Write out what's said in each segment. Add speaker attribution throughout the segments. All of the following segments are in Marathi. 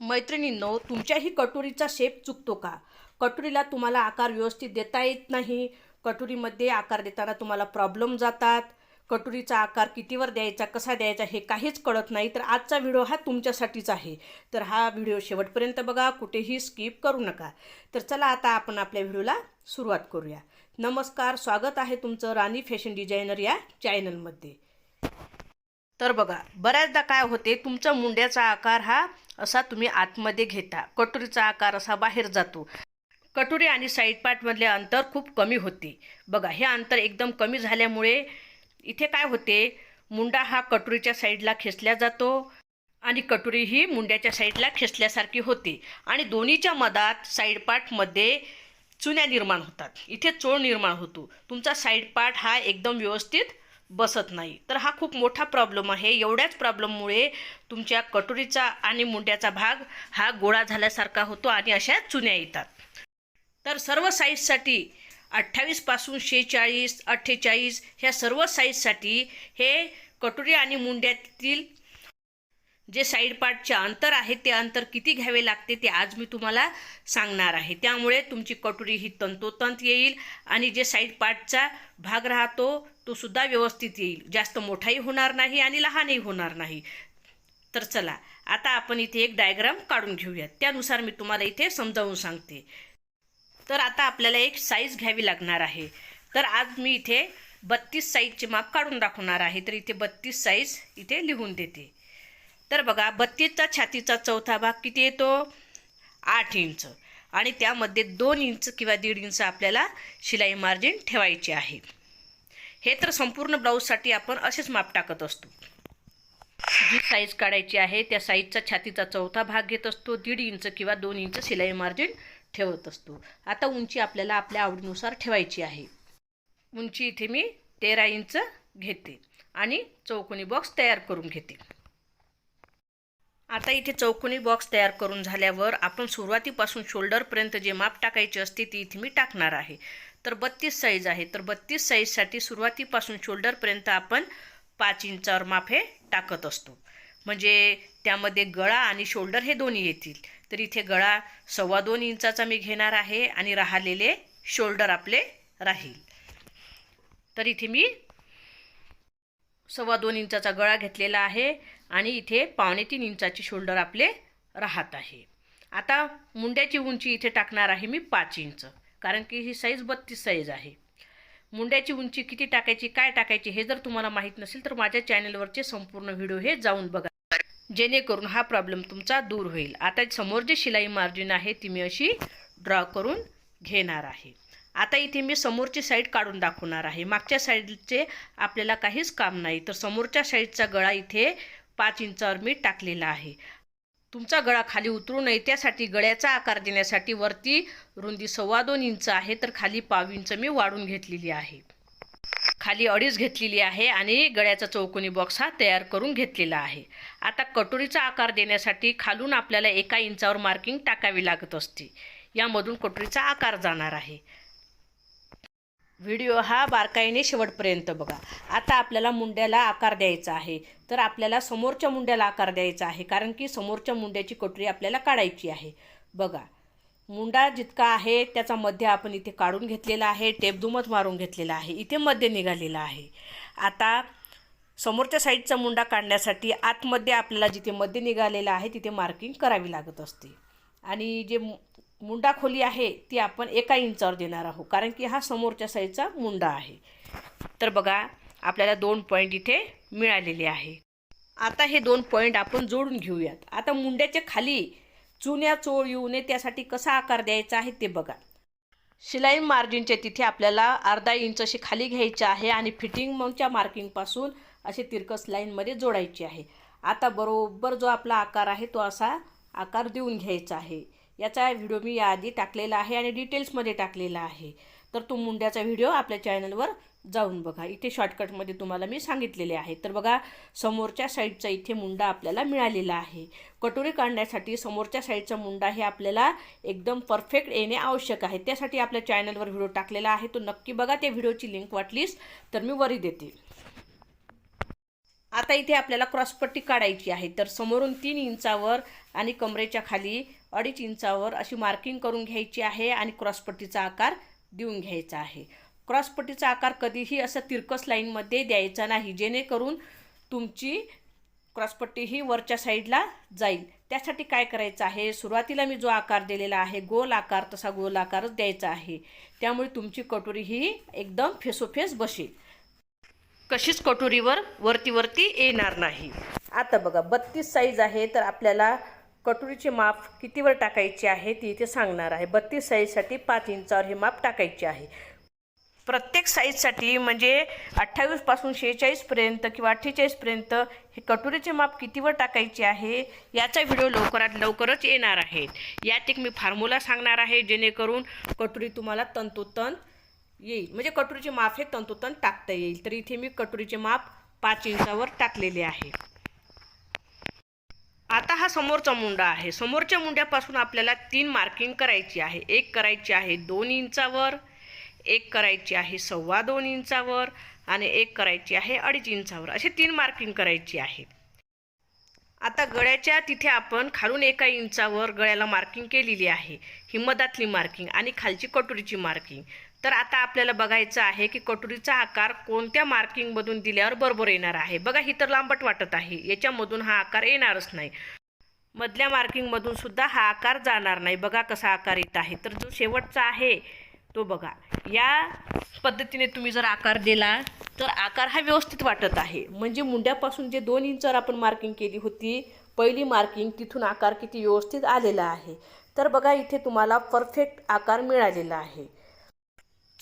Speaker 1: मैत्रिणींनो तुमच्याही कटोरीचा शेप चुकतो का? कटोरीला तुम्हाला आकार व्यवस्थित देता येत नाही. कटोरीमध्ये आकार देताना तुम्हाला प्रॉब्लेम जातात. कटोरीचा आकार कितीवर द्यायचा कसा द्यायचा हे काहीच कळत नाही. तर आजचा व्हिडिओ हा तुमच्यासाठीच आहे. तर हा व्हिडिओ शेवटपर्यंत बघा कुठेही स्किप करू नका. तर चला आता आपण आपल्या व्हिडिओला सुरुवात करूया. नमस्कार स्वागत आहे तुमचं राणी फॅशन डिझायनर या चॅनलमध्ये तर बघा बऱ्याचदा काय होते तुमचा मुंड्याचा आकार हा असा तुम्ही आतमध्ये घेता. कटोरीचा आकार असा बाहेर जातो. कटोरी आणि साईड पार्टमधले अंतर खूप कमी होते. बघा हे अंतर एकदम कमी झाल्यामुळे इथे काय होते मुंडा हा कटोरीच्या साईडला खेचल्या जातो आणि कटोरी ही मुंड्याच्या साईडला खेचल्यासारखी होते आणि दोन्हीच्या मधात साईड पार्टमध्ये चुन्या निर्माण होतात. इथे चोळ निर्माण होतो. तुमचा साईड पार्ट हा एकदम व्यवस्थित बसत नाही. तर हा खूप मोठा प्रॉब्लेम आहे. एवढ्याच प्रॉब्लेममुळे तुमच्या कटोरीचा आणि मुंड्याचा भाग हा गोळा झाल्यासारखा होतो आणि अशा चुन्या येतात. तर सर्व साईजसाठी अठ्ठावीसपासून शेहेचाळीस अठ्ठेचाळीस ह्या सर्व साईजसाठी हे कटोरी आणि मुंड्यातील जे साईड पार्टचे अंतर आहे ते अंतर किती घ्यावे लागते ते आज मी तुम्हाला सांगणार आहे. त्यामुळे तुमची कटोरी ही तंतोतंत येईल आणि जे साईड पार्टचा भाग राहतो तो सुद्धा व्यवस्थित येईल. जास्त मोठाही होणार नाही आणि लहानही होणार नाही. तर चला आता आपण इथे एक डायग्राम काढून घेऊयात. त्यानुसार मी तुम्हाला इथे समजावून सांगते. तर आता आपल्याला एक साईज घ्यावी लागणार आहे. तर आज मी इथे बत्तीस साईजचे माप काढून दाखवणार आहे. तर इथे बत्तीस साईज इथे लिहून देते. तर बघा बत्तीसचा छातीचा चौथा भाग किती येतो? आठ इंच. आणि त्यामध्ये दोन इंच किंवा दीड इंच आपल्याला शिलाई मार्जिन ठेवायची आहे. हे तर संपूर्ण ब्लाऊजसाठी आपण असेच माप टाकत असतो. जी साईज काढायची आहे त्या साईजचा छातीचा चौथा भाग घेत असतो दीड इंच किंवा दोन इंच शिलाई मार्जिन ठेवत असतो. आता उंची आपल्याला आपल्या आवडीनुसार ठेवायची आहे. उंची इथे मी तेरा इंच घेते आणि चौकोनी बॉक्स तयार करून घेते. आता इथे चौकोनी बॉक्स तयार करून झाल्यावर आपण सुरुवातीपासून शोल्डरपर्यंत जे माप टाकायचे असते ती इथे मी टाकणार आहे. तर बत्तीस साईज आहे. तर बत्तीस साईजसाठी सुरुवातीपासून शोल्डरपर्यंत आपण पाच इंचावर माप हे टाकत असतो. म्हणजे त्यामध्ये गळा आणि शोल्डर हे दोन्ही येतील. तर इथे गळा सव्वा दोन इंचाचा मी घेणार आहे आणि राहिलेले शोल्डर आपले राहील. तर इथे मी सव्वा दोन इंचाचा गळा घेतलेला आहे. आणि इथे पावणे तीन इंचाचे शोल्डर आपले राहत आहे. आता मुंड्याची उंची इथे टाकणार आहे मी पाच इंच कारण की ही साईज बत्तीस साईज आहे. मुंड्याची उंची किती टाकायची काय टाकायची हे जर तुम्हाला माहीत नसेल तर माझ्या चॅनलवरचे संपूर्ण व्हिडिओ हे जाऊन बघा. जेणेकरून हा प्रॉब्लेम तुमचा दूर होईल. आता समोर जी शिलाई मार्जिन आहे ती मी अशी ड्रॉ करून घेणार आहे. आता इथे मी समोरची साईड काढून दाखवणार आहे. मागच्या साईडचे आपल्याला काहीच काम नाही तर समोरच्या साईडचा गळा इथे पाच इंचावर मी टाकलेला आहे. तुमचा गळा खाली उतरू नये त्यासाठी गळ्याचा आकार देण्यासाठी वरती रुंदी सव्वा दोन इंच आहे तर खाली पाव इंच मी वाढून घेतलेली आहे. खाली अडीच घेतलेली आहे आणि गळ्याचा चौकोनी बॉक्स हा तयार करून घेतलेला आहे. आता कटोरीचा आकार देण्यासाठी खालून आपल्याला एका इंचावर मार्किंग टाकावी लागत असते. यामधून कटोरीचा आकार जाणार आहे. व्हिडिओ हा बारकाईने शेवटपर्यंत बघा. आता आपल्याला मुंड्याला आकार द्यायचा आहे. तर आपल्याला समोरच्या मुंड्याला आकार द्यायचा आहे. कारण की समोरच्या मुंड्याची कटोरी आपल्याला काढायची आहे. बघा. मुंडा जितका आहे त्याचा मध्य आपण इथे काढून घेतलेला आहे. टेप दुमत मारून घेतलेला आहे. इथे मध्य निघालेला आहे. आता समोरच्या साईडचा मुंडा काढण्यासाठी आतमध्ये आपल्याला जिथे मध्य निघालेला आहे तिथे मार्किंग करावी लागत असते. आणि जे मुंडा खोली आहे ती आपण एका इंचावर देणार आहोत. कारण की हा समोरच्या साईडचा मुंडा आहे. तर बघा आपल्याला दोन पॉईंट इथे मिळालेले आहे. आता हे दोन पॉईंट आपण जोडून घेऊयात. आता मुंड्याच्या खाली चुन्या चोळ येऊ नये त्यासाठी कसा आकार द्यायचा आहे ते बघा. शिलाई मार्जिनच्या तिथे आपल्याला अर्धा इंच अशी खाली घ्यायची आहे आणि फिटिंग मगच्या मार्किंगपासून असे तिरकस लाईनमध्ये जोडायची आहे. आता बरोबर जो आपला आकार आहे तो असा आकार देऊन घ्यायचा आहे. याचा व्हिडिओ मी याआधी टाकलेला आहे आणि डिटेल्समध्ये टाकलेला आहे. तर तो मुंड्याचा व्हिडिओ आपल्या चॅनलवर जाऊन बघा. इथे शॉर्टकटमध्ये तुम्हाला मी सांगितलेले आहे. तर बघा समोरच्या साईडचा इथे मुंडा आपल्याला मिळालेला आहे. कटोरी काढण्यासाठी समोरच्या साईडचा मुंडा हे आपल्याला एकदम परफेक्ट येणे आवश्यक आहे. त्यासाठी आपल्या चॅनलवर व्हिडिओ टाकलेला आहे. तो नक्की बघा. त्या व्हिडिओची लिंक वाटलीस तर मी वरी देते. आता इथे आपल्याला क्रॉसपट्टी काढायची आहे. तर समोरून तीन इंचावर आणि कमरेच्या खाली अडीच इंचावर अशी मार्किंग करून घ्यायची आहे आणि क्रॉसपट्टीचा आकार देऊन घ्यायचा आहे. क्रॉसपट्टीचा आकार कधीही असं तिरकस लाईनमध्ये द्यायचा नाही जेणेकरून तुमची क्रॉसपट्टी ही वरच्या साईडला जाईल. त्यासाठी काय करायचं आहे? सुरुवातीला मी जो आकार दिलेला आहे गोल आकार तसा गोल आकारच द्यायचा आहे. त्यामुळे तुमची कटोरी ही एकदम फेसोफेस बसेल. कशीच कटोरीवर वरती वरती येणार नाही. आता बघा बत्तीस साईज आहे तर आपल्याला कटोरीचे माप कितीवर टाकायचे आहे ती इथे सांगणार आहे. बत्तीस साईजसाठी पाच इंचावर हे माप टाकायचे आहे. प्रत्येक साईजसाठी म्हणजे अठ्ठावीसपासून शेहेचाळीसपर्यंत किंवा अठ्ठेचाळीसपर्यंत हे कटोरीचे माप कितीवर टाकायचे आहे याचा व्हिडिओ लवकरात लवकरच येणार आहे. यात एक मी फॉर्म्युला सांगणार आहे जेणेकरून कटोरी तुम्हाला तंतोतंत येईल. म्हणजे कटोरीचे माप हे तंतोतंत टाकता येईल. तर इथे मी कटोरीचे माप पाच इंचावर टाकलेले आहे. आता हा समोरचा मुंडा आहे. समोरच्या मुंड्यापासून आपल्याला तीन मार्किंग करायची आहे. एक करायची आहे दोन इंचावर एक करायची आहे सव्वा दोन इंचावर आणि एक करायची आहे अडीच इंचावर. असे तीन मार्किंग करायची आहे. आता गळ्याच्या तिथे आपण खालून एका इंचावर गळ्याला मार्किंग केलेली आहे. ही मधातली मार्किंग आणि खालची कटोरीची मार्किंग तर आता आपल्याला बघायचं आहे की कटोरीचा आकार कोणत्या मार्किंगमधून दिल्यावर बरोबर येणार आहे. बघा ही तर लांबट वाटत आहे. याच्यामधून हा आकार येणारच नाही. मधल्या मार्किंगमधून सुद्धा हा आकार जाणार नाही. बघा कसा आकार येत आहे. तर जो शेवटचा आहे तो बघा. या पद्धतीने तुम्ही जर आकार दिला तर आकार हा व्यवस्थित वाटत आहे. म्हणजे मुंड्यापासून जे दोन इंचावर आपण मार्किंग केली होती पहिली मार्किंग तिथून आकार किती व्यवस्थित आलेला आहे. तर बघा इथे तुम्हाला परफेक्ट आकार मिळालेला आहे.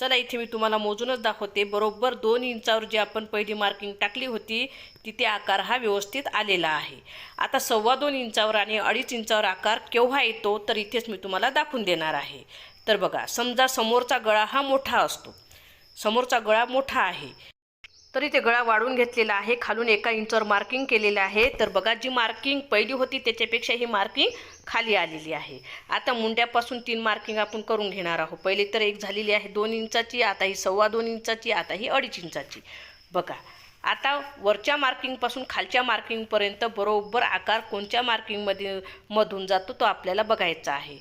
Speaker 1: चला इथे मी तुम्हाला मोजूनच दाखवते. बरोबर दोन इंचावर जी आपण पहिली मार्किंग टाकली होती तिथे आकार हा व्यवस्थित आलेला आहे. आता सव्वा दोन इंचावर आणि अडीच इंचावर आकार केव्हा येतो तर इथेच मी तुम्हाला दाखवून देणार आहे. तर बघा समजा समोरचा गळा हा मोठा असतो. समोरचा गळा मोठा आहे. तर इथे गळा वाढून घेतलेला आहे खालून एका इंचावर मार्किंग केलेलं आहे. तर बघा जी मार्किंग पहिली होती त्याच्यापेक्षा ही मार्किंग खाली आलेली आहे. आता मुंड्यापासून तीन मार्किंग आपण करून घेणार आहोत. पहिले तर एक झालेली आहे दोन इंचाची आता ही सव्वा दोन इंचाची आता ही अडीच इंचाची. बघा आता वरच्या मार्किंगपासून खालच्या मार्किंगपर्यंत बरोबर आकार कोणत्या मार्किंगमध्ये मधून जातो तो आपल्याला बघायचा आहे.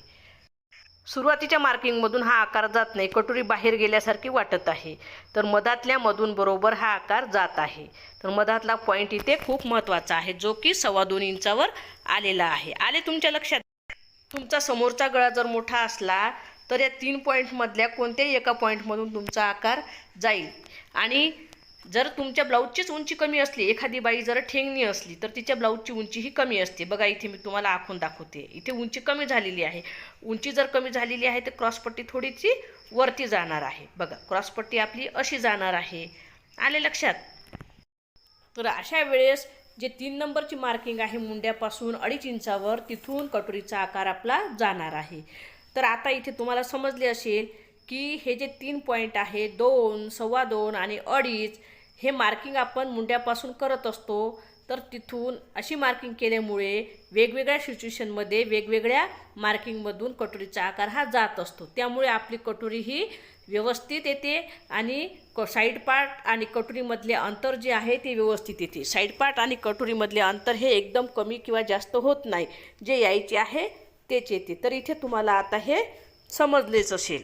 Speaker 1: सुरुवातीच्या मार्किंगमधून हा आकार जात नाही कटोरी बाहेर गेल्यासारखी वाटत आहे. तर मधातल्या मधून बरोबर हा आकार जात आहे. तर मधातला पॉईंट इथे खूप महत्त्वाचा आहे जो की सव्वा दोन इंचावर आलेला आहे. आले तुमच्या लक्षात? तुमचा समोरचा गळा जर मोठा असला तर या तीन पॉईंटमधल्या कोणत्याही एका पॉईंटमधून तुमचा आकार जाईल. आणि जर तुमच्या ब्लाऊजचीच उंची कमी असली एखादी बाई जर ठेंगणी असली तर तिच्या ब्लाऊजची उंची ही कमी असते. बघा इथे मी तुम्हाला आखून दाखवते. इथे उंची कमी झालेली आहे. उंची जर कमी झालेली आहे तर क्रॉसपट्टी थोडीशी वरती जाणार आहे. बघा क्रॉसपट्टी आपली अशी जाणार आहे. आले लक्षात? तर अशा वेळेस जे तीन नंबरची मार्किंग आहे मुंड्यापासून अडीच इंचावर तिथून कटोरीचा आकार आपला जाणार आहे. तर आता इथे तुम्हाला समजले असेल की हे जे तीन पॉईंट आहे दोन सव्वा दोन आणि अडीच हे मार्किंग आपण मुंड्यापासून करत असतो. तर तिथून अशी मार्किंग केल्यामुळे वेगवेगळ्या सिच्युएशनमध्ये वेगवेगळ्या मार्किंगमधून कटोरीचा आकार हा जात असतो. त्यामुळे आपली कटोरी ही व्यवस्थित येते आणि क साईड पार्ट आणि कटोरीमधले अंतर जे आहे ते व्यवस्थित येते. साईड पार्ट आणि कटोरीमधले अंतर हे एकदम कमी किंवा जास्त होत नाही. जे यायचे आहे तेच येते. तर इथे तुम्हाला आता हे समजलेच असेल.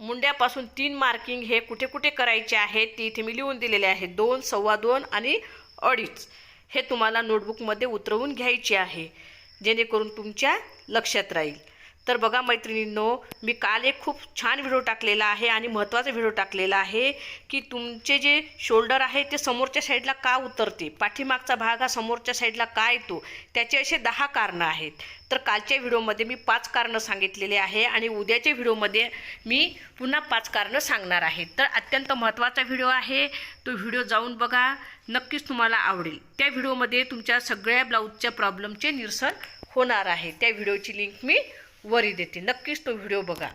Speaker 1: मुंड्यापासून तीन मार्किंग हे कुठे कुठे करायचे आहेत ते इथे मी लिहून दिलेले आहे. दोन सव्वा दोन आणि अडीच. हे तुम्हाला नोटबुकमध्ये उतरवून घ्यायचे आहे. जेणेकरून तुमच्या लक्षात राहील. तर बघा मैत्रिणींनो मी काल एक खूप छान व्हिडिओ टाकलेला आहे आणि महत्त्वाचा व्हिडिओ टाकलेला आहे की तुमचे जे शोल्डर आहे ते समोरच्या साईडला का उतरते? पाठीमागचा भाग हा समोरच्या साईडला का येतो? त्याचे असे दहा कारणं आहेत. तर कालच्या व्हिडिओमध्ये मी पाच कारणं सांगितलेले आहे आणि उद्याच्या व्हिडिओमध्ये मी पुन्हा पाच कारणं सांगणार आहे. तर अत्यंत महत्त्वाचा व्हिडिओ आहे. तो व्हिडिओ जाऊन बघा. नक्कीच तुम्हाला आवडेल. त्या व्हिडिओमध्ये तुमच्या सगळ्या ब्लाऊजच्या प्रॉब्लेमचे निरसन होणार आहे. त्या व्हिडिओची लिंक मी वरी देते. नक्कीच तो व्हिडिओ बघा.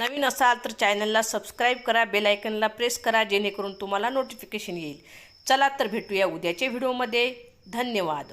Speaker 1: नवीन असाल तर चॅनलला सबस्क्राईब करा बेल आयकनला प्रेस करा जेणेकरून तुम्हाला नोटिफिकेशन येईल. चला तर भेटूया उद्याच्या व्हिडिओमध्ये. धन्यवाद.